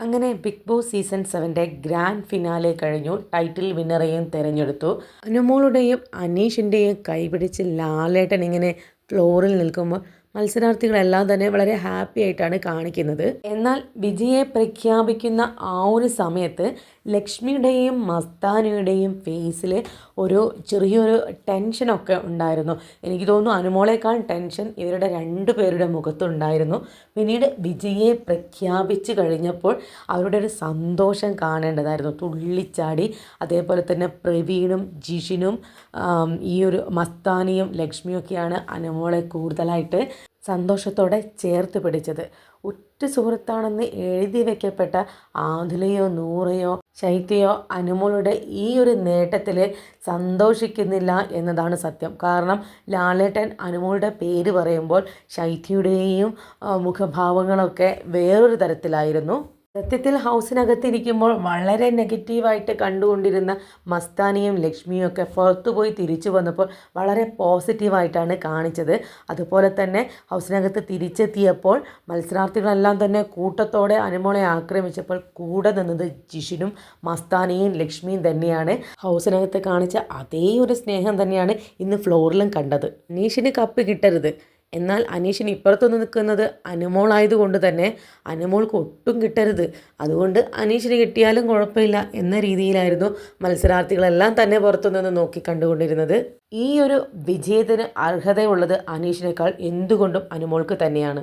അങ്ങനെ Big Boss season സെവന്റെ grand finale കഴിഞ്ഞു. ടൈറ്റിൽ വിന്നറെയും തിരഞ്ഞെടുത്തു. അനുമോളുടെയും അനീഷിന്റെയും കൈപിടിച്ച് ലാലേട്ടൻ ഇങ്ങനെ ഫ്ലോറിൽ നിൽക്കുമ്പോൾ മത്സരാർത്ഥികളെല്ലാം തന്നെ വളരെ ഹാപ്പി ആയിട്ടാണ് കാണിക്കുന്നത്. എന്നാൽ വിജയെ പ്രഖ്യാപിക്കുന്ന ആ ഒരു സമയത്ത് ലക്ഷ്മിയുടെയും മസ്താനയുടെയും ഫേസിൽ ഒരു ചെറിയൊരു ടെൻഷനൊക്കെ ഉണ്ടായിരുന്നു. എനിക്ക് തോന്നുന്നു അനുമോളേക്കാൾ ടെൻഷൻ ഇവരുടെ രണ്ടു പേരുടെ മുഖത്തുണ്ടായിരുന്നു. പിന്നീട് വിജയെ പ്രഖ്യാപിച്ചു കഴിഞ്ഞപ്പോൾ അവരുടെ ഒരു സന്തോഷം കാണേണ്ടതായിരുന്നു. തുള്ളിച്ചാടി അതേപോലെ തന്നെ പ്രവീണും ജിഷിനും ഈ ഒരു മസ്താനിയും ലക്ഷ്മിയൊക്കെയാണ് അനുമോളെ കൂടുതലായിട്ട് സന്തോഷത്തോടെ ചേർത്ത് പിടിച്ചത്. ഉറ്റ സുഹൃത്താണെന്ന് എഴുതി വെക്കപ്പെട്ട ആധുലയോ നൂറയോ ശൈത്യയോ അനുമോളുടെ ഈ ഒരു നേട്ടത്തിൽ സന്തോഷിക്കുന്നില്ല എന്നതാണ് സത്യം. കാരണം ലാലേട്ടൻ അനുമോളുടെ പേര് പറയുമ്പോൾ ശൈത്യയുടെയും മുഖഭാവങ്ങളൊക്കെ വേറൊരു തരത്തിലായിരുന്നു. സത്യത്തിൽ ഹൗസിനകത്തിരിക്കുമ്പോൾ വളരെ നെഗറ്റീവായിട്ട് കണ്ടുകൊണ്ടിരുന്ന മസ്താനിയും ലക്ഷ്മിയും ഒക്കെ പുറത്തുപോയി തിരിച്ചു വന്നപ്പോൾ വളരെ പോസിറ്റീവായിട്ടാണ് കാണിച്ചത്. അതുപോലെ തന്നെ ഹൗസിനകത്ത് തിരിച്ചെത്തിയപ്പോൾ മത്സരാർത്ഥികളെല്ലാം തന്നെ കൂട്ടത്തോടെ അനുമോളെ ആക്രമിച്ചപ്പോൾ കൂടെ നിന്നത് ജിഷിനും മസ്താനിയും ലക്ഷ്മിയും തന്നെയാണ്. ഹൗസിനകത്ത് കാണിച്ച അതേ ഒരു സ്നേഹം തന്നെയാണ് ഇന്ന് ഫ്ലോറിലും കണ്ടത്. നീഷിന് കപ്പ് കിട്ടരുത്. എന്നാൽ അനീഷിന് ഇപ്പുറത്തുനിന്ന് നിൽക്കുന്നത് അനുമോളായതുകൊണ്ട് തന്നെ അനുമോൾക്ക് ഒട്ടും കിട്ടരുത്. അതുകൊണ്ട് അനീഷിന് കിട്ടിയാലും കുഴപ്പമില്ല എന്ന രീതിയിലായിരുന്നു മത്സരാർത്ഥികളെല്ലാം തന്നെ പുറത്തുനിന്ന് നോക്കി കണ്ടുകൊണ്ടിരുന്നത്. ഈ ഒരു വിജയത്തിന് അർഹതയുള്ളത് അനീഷിനേക്കാൾ എന്തുകൊണ്ടും അനുമോൾക്ക് തന്നെയാണ്.